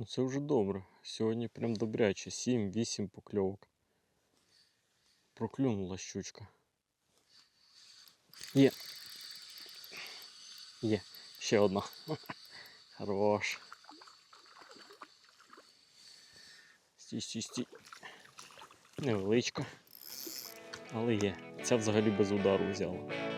Ну це вже добре. Сьогодні прям добряче. 7-8 покльовок. Проклюнула щучка. Є. Є. Ще одна. Хорош. Стій, стій, стій. Невеличка. Але є. Ця взагалі без удару взяла.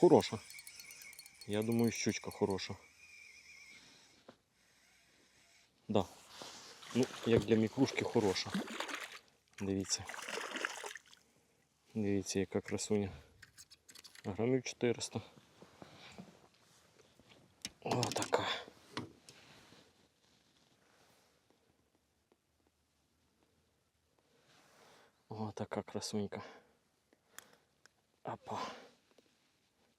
Хороша. Я думаю, щучка хороша. Да. Ну, як для мікрушки хороша. Дивіться. Дивіться, яка красуня. Грамів 400. О, така. О, така красунька. Апа.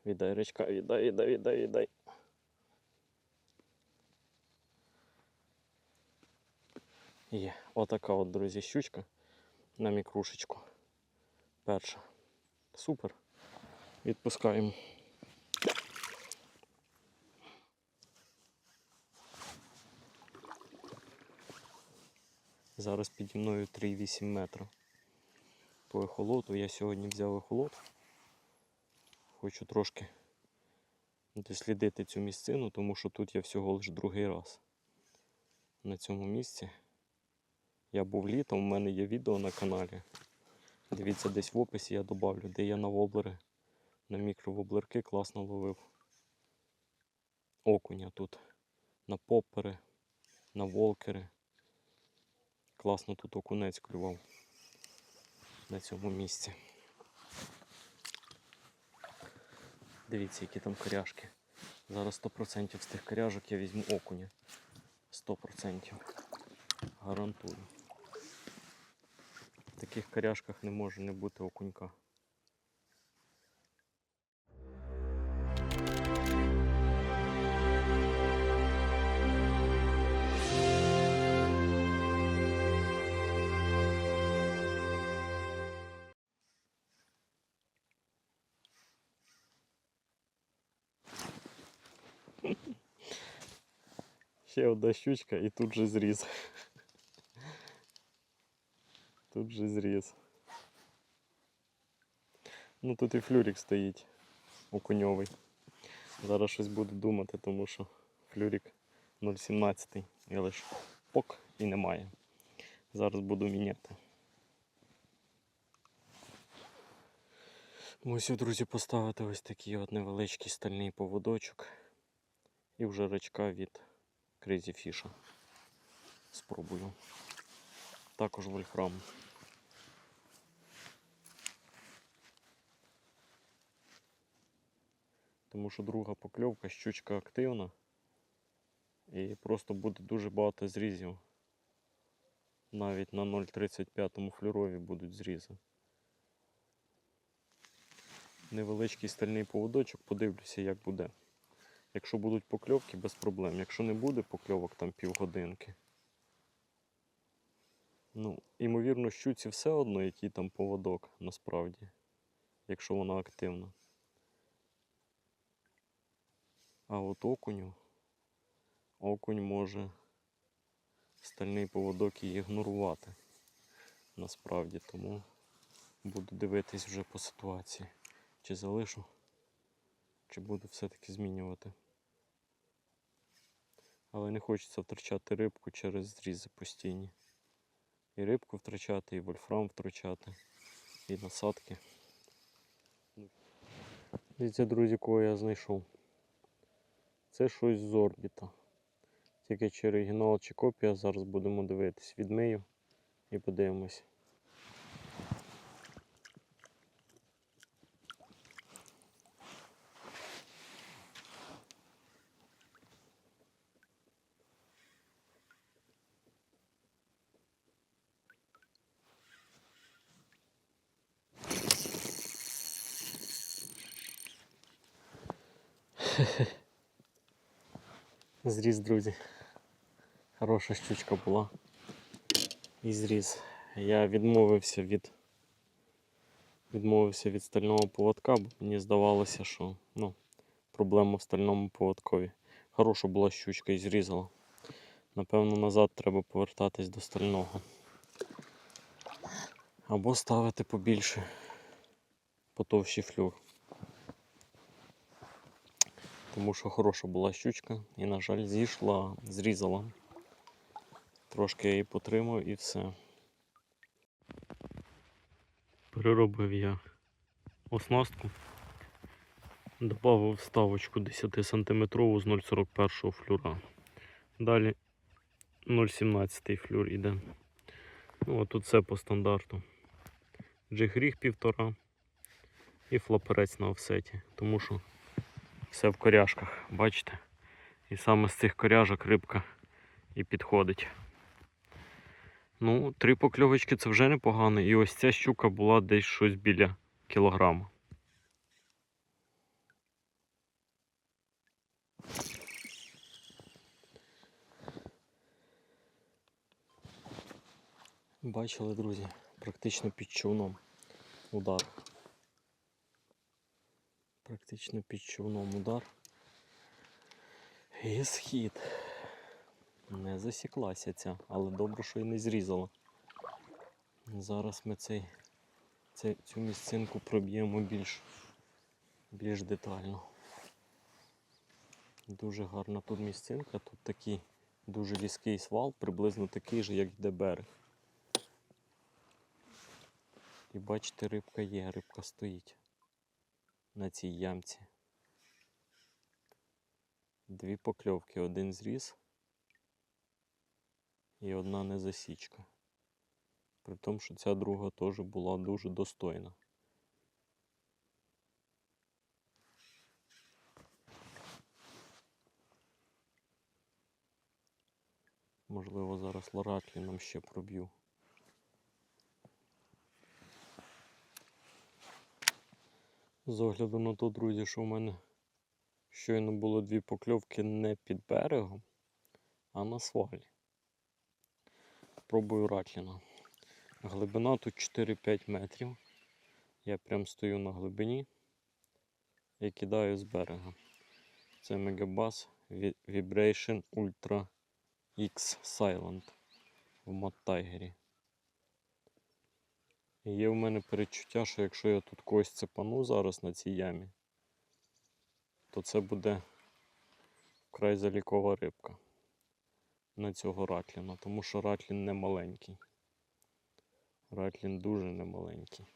Віддай речка, віддай, віддай, віддай, віддай. Є. Отака от, друзі, щучка на мікрушечку. Перша. Супер. Відпускаємо. Зараз піді мною 3,8 метра. По ехолоту я сьогодні взяв ехолот. Хочу трошки дослідити цю місцину, тому що тут я всього лише другий раз на цьому місці. Я був літом, у мене є відео на каналі. Дивіться, десь в описі я добавлю, де я на воблери, на мікровоблерки класно ловив. Окуня тут. На поппери, на волкери. Класно тут окунець клював на цьому місці. Дивіться, які там коряшки. Зараз 100% з тих коряжок я візьму окуня. 100%. Гарантую. В таких коряшках не може не бути окунька. Ще одна щучка і тут же зріз. Тут же зріз. Ну тут і флюрик стоїть окуньовий. Зараз щось буду думати, тому що флюрик 0,17 і лише пок і немає. Зараз буду міняти. Ось, друзі, поставити ось такий от невеличкий стальний поводочок і вже рачка від Crazy Fish. Спробую. Також вольфрам. Тому що друга покльовка, щучка активна. І просто буде дуже багато зрізів. Навіть на 0,35 флюрові будуть зрізи. Невеличкий стальний поводочок, подивлюся, як буде. Якщо будуть покльовки, без проблем. Якщо не буде покльовок там півгодинки. Ну, ймовірно, щуці все одно, який там поводок насправді, якщо вона активна. А от окуню, окунь може стальний поводок і ігнорувати. Насправді, тому буду дивитись вже по ситуації. Чи залишу, чи буду все-таки змінювати. Але не хочеться втрачати рибку через зрізи постійні. І рибку втрачати, і вольфрам втрачати, і насадки. Дивіться, друзі, кого я знайшов. Це щось з орбіта. Тільки чи оригінал, чи копія, зараз будемо дивитись. Відмию і подивимось. Зріз, друзі. Хороша щучка була. І зріз. Я відмовився від відмовився від стального поводка, бо мені здавалося, що ну, проблема в стальному поводкові. Хороша була щучка і зрізала. Напевно, назад треба повертатись до стального. Або ставити побільше, потовщий флюр. Тому що хороша була щучка і, на жаль, зійшла, зрізала. Трошки я її потримав і все. Переробив я оснастку. Добавив вставочку 10 см з 0,41 флюра. Далі 0,17 флюр іде. Ну, тут все по стандарту. Джигріг півтора і флаперець на офсеті. Тому що все в коряшках, бачите? І саме з цих коряжок рибка і підходить. Ну, три покльовочки це вже непогано. І ось ця щука була десь щось біля кілограма. Бачили, друзі, практично під човном удар. Практично під човном удар. І схід. Не засіклася ця, але добре, що і не зрізала. Зараз ми цей, цей, цю місцинку проб'ємо більш, більш детально. Дуже гарна тут місцинка, тут такий дуже різкий свал, приблизно такий же, як йде берег. І бачите, рибка є, рибка стоїть на цій ямці. Дві покльовки, один зріз і одна незасічка. При тому, що ця друга теж була дуже достойна. Можливо, зараз лоратліном ще проб'ю. З огляду на то, друзі, що в мене щойно було дві покльовки не під берегом, а на свалі. Пробую ратліна. Глибина тут 4-5 метрів. Я прям стою на глибині і кидаю з берега. Це Megabass Vibration Ultra X Silent в Tiger. І є в мене передчуття, що якщо я тут когось цепану зараз на цій ямі, то це буде вкрай залікова рибка на цього ратліна, тому що ратлін не маленький. Ратлін дуже немаленький.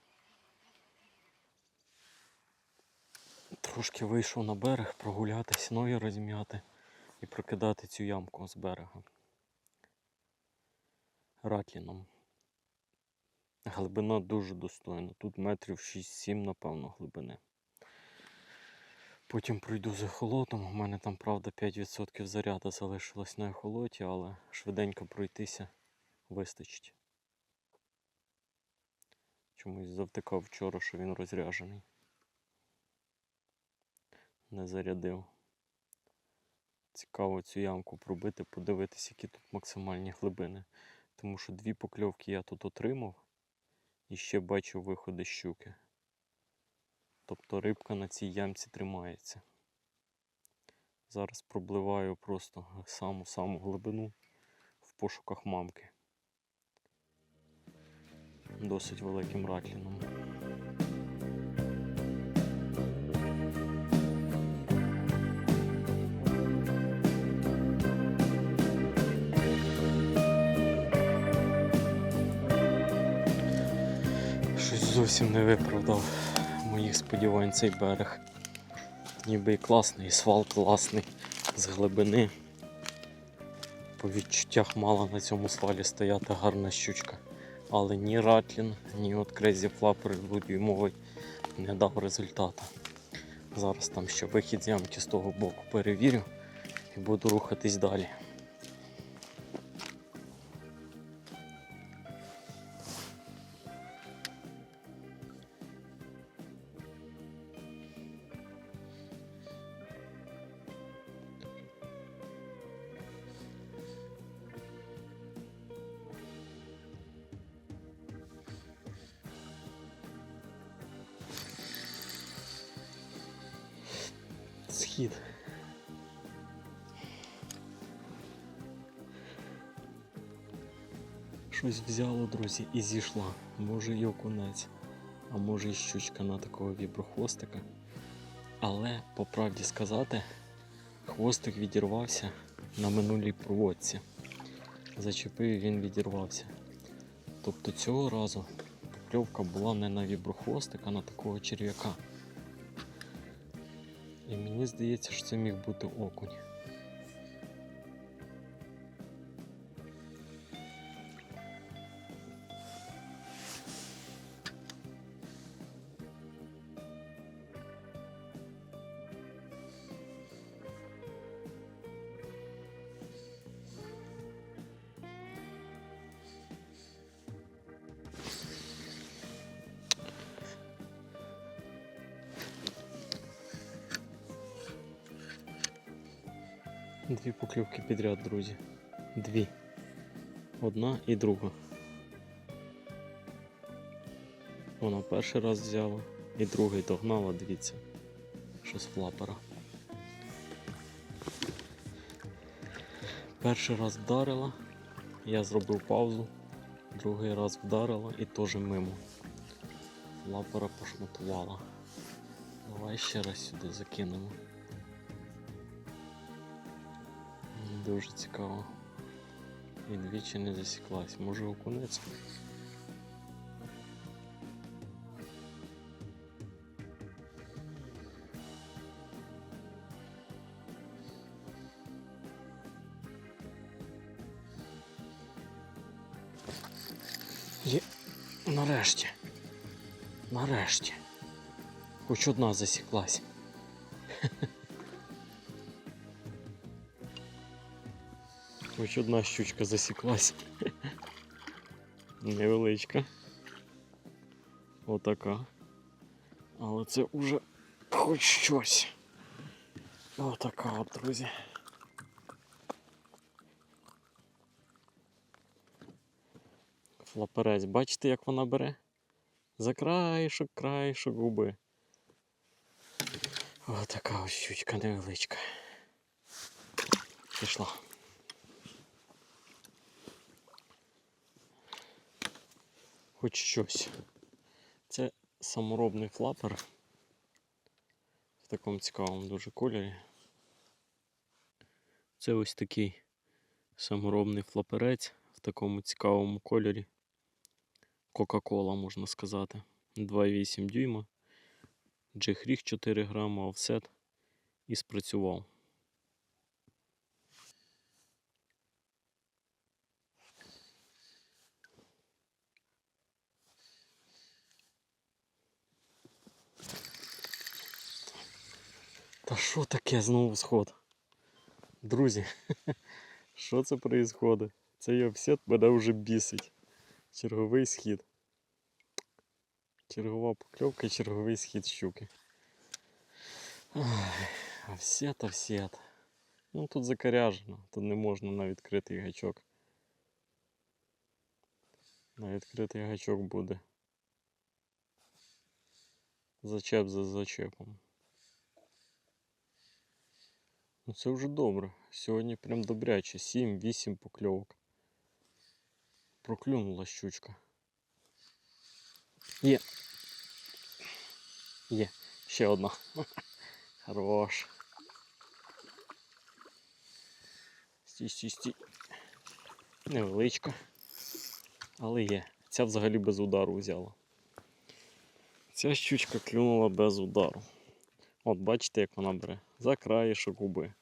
Трошки вийшов на берег прогулятися, ноги розм'яти і прокидати цю ямку з берега. Ратліном. Глибина дуже достойна. Тут метрів 6-7, напевно, глибини. Потім пройду з ехолотом. У мене там, правда, 5% заряду залишилось на ехолоті, але швиденько пройтися вистачить. Чомусь завтикав вчора, що він розряжений. Не зарядив. Цікаво цю ямку пробити, подивитися, які тут максимальні глибини. Тому що дві покльовки я тут отримав і ще бачу виходи щуки. Тобто рибка на цій ямці тримається. Зараз пробливаю просто саму-саму глибину в пошуках мамки. Досить великим ратліном. Зовсім не виправдав моїх сподівань цей берег. Ніби і класний, і свал класний з глибини. По відчуттях мала на цьому свалі стояти гарна щучка. Але ні Ратлін, ні от Crazy Flapper дводюймовий не дав результату. Зараз там ще вихід з ямки з того боку перевірю і буду рухатись далі. Схід. Щось взяло, друзі, і зійшла. Може і окунець, а може і щучка на такого віброхвостика. Але, по правді сказати, хвостик відірвався на минулій проводці. Зачепив він відірвався. Тобто цього разу покльовка була не на віброхвостик, а на такого черв'яка. І мені здається, що це міг бути окунь. Дві покльовки підряд, друзі. Дві. Одна і друга. Вона перший раз взяла і другий догнала, дивіться, що з флапера. Перший раз вдарила, я зробив паузу, другий раз вдарила і теж мимо. Флапера пошматувала. Давай ще раз сюди закинемо. Дуже цікаво. І двічі не засіклась. Може окунець? Нарешті. Нарешті. Хоч одна засіклась. Хоч одна щучка засіклась. Невеличка. Отака. Але це уже хоч щось. Отака от, друзі. Флаперець, бачите, як вона бере? За краєшок, краєшок губи. Отака ось щучка невеличка. Пішла. Хоч щось. Це саморобний флапер в такому цікавому дуже кольорі. Це ось такий саморобний флаперець в такому цікавому кольорі. Кока-кола, можна сказати. 2,8 дюйма. Джехріг 4 грама, офсет і спрацював. Та що таке знову сход? Друзі, що це происходить? Цей офсет мене вже бісить. Черговий схід. Чергова покльовка, черговий схід щуки. Ай, Офсет, офсет. Ну тут закаряжено, тут не можна на відкритий гачок. На відкритий гачок буде. Зачеп за зачепом. Ну це вже добре. Сьогодні прям добряче. 7-8 покльовок. Проклюнула щучка. Є. Є. Ще одна. Хорош. Стій, стій, стій. Невеличка. Але є. Ця взагалі без удару взяла. Ця щучка клюнула без удару. От бачите, як вона бере. За краєшок губи.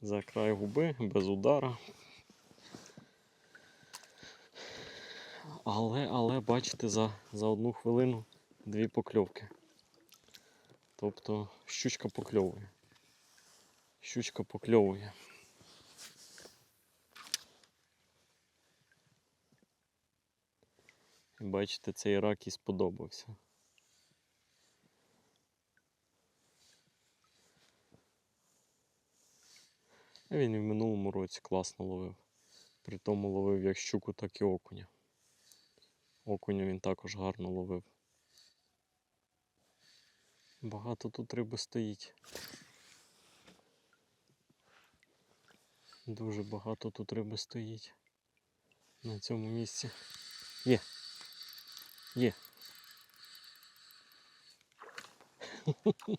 За край губи, без удара. Але, але, бачите, за, за одну хвилину дві покльовки. Тобто щучка покльовує. Щучка покльовує. І Бачите, цей рак і сподобався. Він і в минулому році класно ловив. При тому ловив як щуку, так і окуня. Окуня він також гарно ловив. Багато тут риби стоїть. Дуже багато тут риби стоїть. На цьому місці. Є. Є.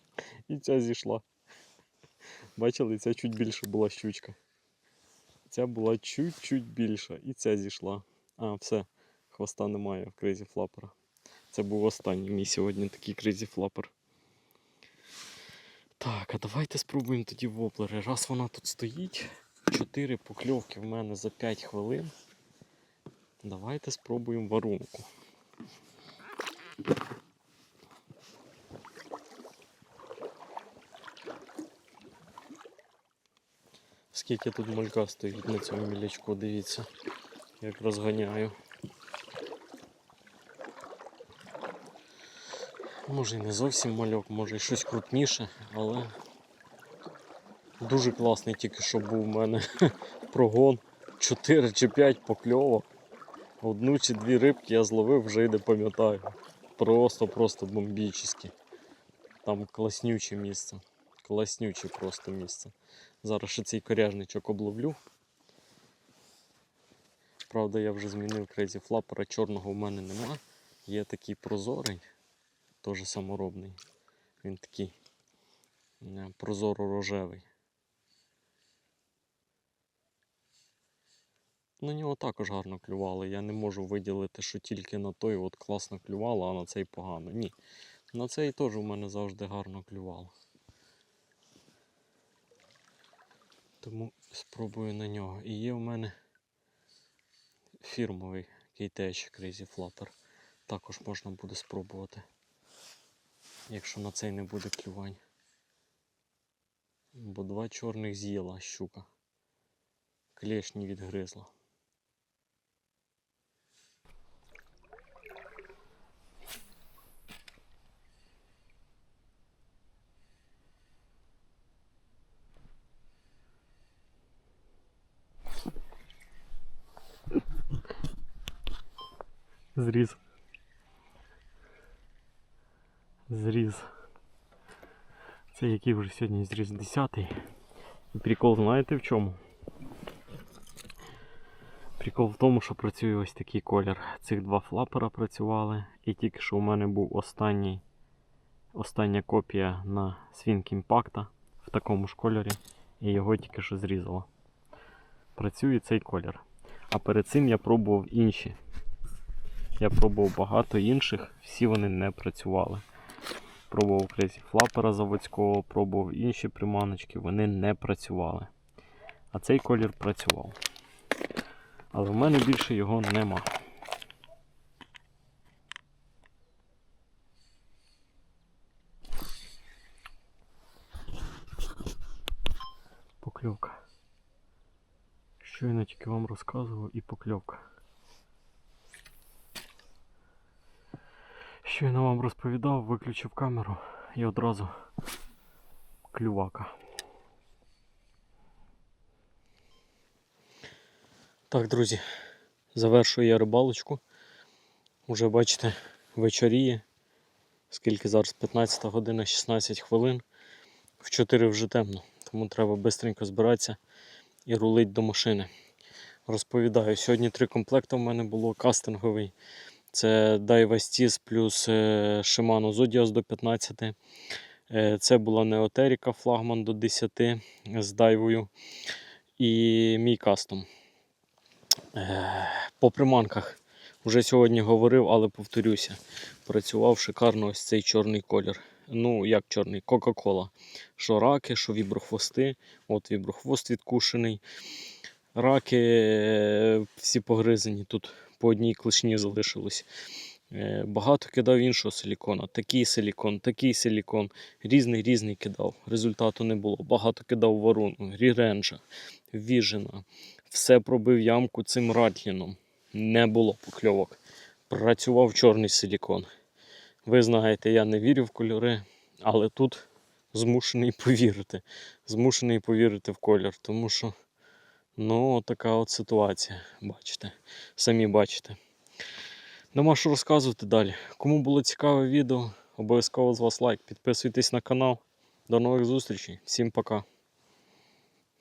І ця зійшла. Бачили, ця чуть більше була щучка. Ця була чуть-чуть більша. І ця зійшла. А, все. Хвоста немає в кризі флапера. Це був останній мій сьогодні такий кризі флапер. Так, а давайте спробуємо тоді воблери. Раз вона тут стоїть, 4 покльовки в мене за 5 хвилин. Давайте спробуємо варунку. Скільки тут малька стоїть на цьому мілячку, дивіться, як розганяю. Може і не зовсім мальок, може і щось крупніше, але дуже класний тільки що був у мене прогон. 4 чи 5 покльовок. Одну чи дві рибки я зловив, вже й не пам'ятаю. Просто-просто бомбічні. Там класнюче місце. Класнюче просто місце. Зараз ще цей коряжничок обловлю. Правда, я вже змінив крейзі флапера, чорного в мене нема. Є такий прозорий, теж саморобний. Він такий е, прозоро-рожевий. На нього також гарно клювало. Я не можу виділити, що тільки на той от класно клювало, а на цей погано. Ні. На цей теж у мене завжди гарно клювало. Тому спробую на нього. І є в мене фірмовий KTH Crazy Flapper. Також можна буде спробувати. Якщо на цей не буде клювань. Бо два чорних з'їла щука. Клешні відгризла. Зріз. Зріз. Це який вже сьогодні зріз 10. І прикол знаєте в чому? Прикол в тому, що працює ось такий колір. Цих два флапера працювали. І тільки що у мене був останній, остання копія на Swing Impact в такому ж кольорі. І його тільки що зрізало. Працює цей колір. А перед цим я пробував інші. Я пробував багато інших, всі вони не працювали. Пробував Crazy флапера заводського, пробував інші приманочки, вони не працювали. А цей колір працював. Але в мене більше його нема. Покльовка. Щойно тільки вам розказував і покльовка. Щойно вам розповідав, виключив камеру і одразу клювака. Так, друзі, завершую я рибалочку. Уже бачите, вечоріє. Скільки зараз 15 година 16 хвилин. В 4 вже темно, тому треба швидко збиратися і рулить до машини. Розповідаю, сьогодні три комплекти в мене було кастинговий. Це Daiwa Stis плюс е, Shimano Zodios до 15. Е, Це була Неотеріка флагман до 10 з дайвою. І мій кастом. Е, По приманках вже сьогодні говорив, але повторюся. Працював шикарно ось цей чорний колір. Ну, як чорний, Кока-Кола. Що раки, що віброхвости. От віброхвост відкушений. Раки е, всі погризані. Тут по одній клешні залишилось. Е, Багато кидав іншого силікона. Такий силікон, такий силікон. Різний різний кидав. Результату не було. Багато кидав варуну, ріренджа, віжена. Все пробив ямку цим ратліном. Не було покльовок. Працював чорний силікон. Ви знаєте, я не вірю в кольори, але тут змушений повірити. Змушений повірити в колір, тому що ну, така от ситуація. Бачите, самі бачите. Нема що розказувати далі. Кому було цікаве відео, Обов'язково з вас лайк. Підписуйтесь на канал. До нових зустрічей. Всім пока.